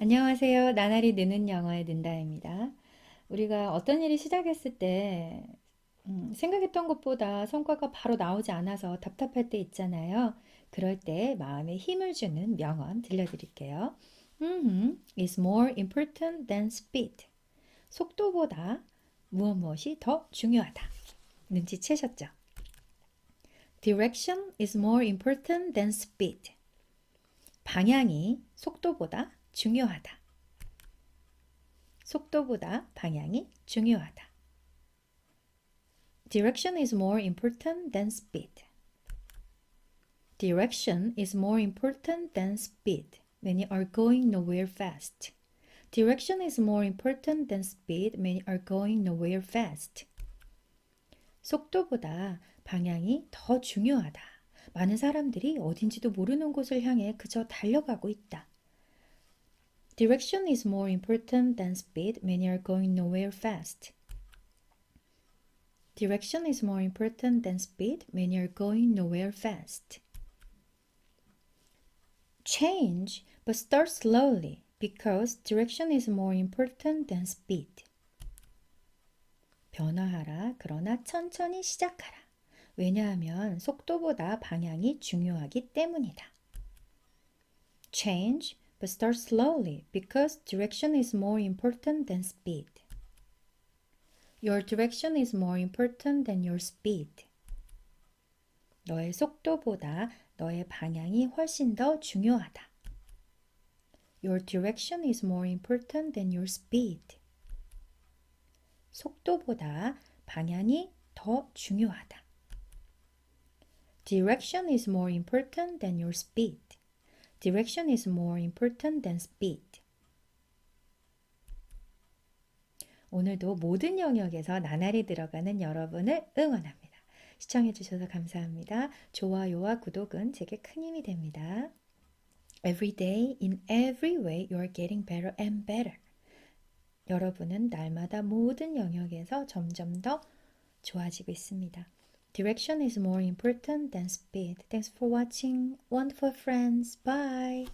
안녕하세요. 나날이 느는 영어의 는다입니다. 우리가 어떤 일이 시작했을 때 음, 생각했던 것보다 성과가 바로 나오지 않아서 답답할 때 있잖아요. 그럴 때 마음에 힘을 주는 명언 들려드릴게요. 음흠, is more important than speed. 속도보다 무엇 무엇이 더 중요하다. 눈치채셨죠? Direction is more important than speed. 방향이 속도보다 중요하다. 속도보다 방향이 중요하다. Direction is more important than speed. Direction is more important than speed you are going nowhere fast. Direction is more important than speed you are going nowhere fast. 속도보다 방향이 더 중요하다. 많은 사람들이 어딘지도 모르는 곳을 향해 그저 달려가고 있다. Direction is more important than speed when you are going nowhere fast. Direction is more important than speed when you are going nowhere fast. Change, but start slowly because direction is more important than speed. 변화하라. 그러나 천천히 시작하라. 왜냐하면 속도보다 방향이 중요하기 때문이다. Change, but start slowly because direction is more important than speed. Your direction is more important than your speed. 너의 속도보다 너의 방향이 훨씬 더 중요하다. Your direction is more important than your speed. 속도보다 방향이 더 중요하다. Direction is more important than your speed. Direction is more important than speed. 오늘도 모든 영역에서 나날이 들어가는 여러분을 응원합니다. 시청해주셔서 감사합니다. 좋아요와 구독은 제게 큰 힘이 됩니다. Every day, in every way, you are getting better and better. 여러분은 날마다 모든 영역에서 점점 더 좋아지고 있습니다. Direction is more important than speed. Thanks for watching. Wonderful friends. Bye.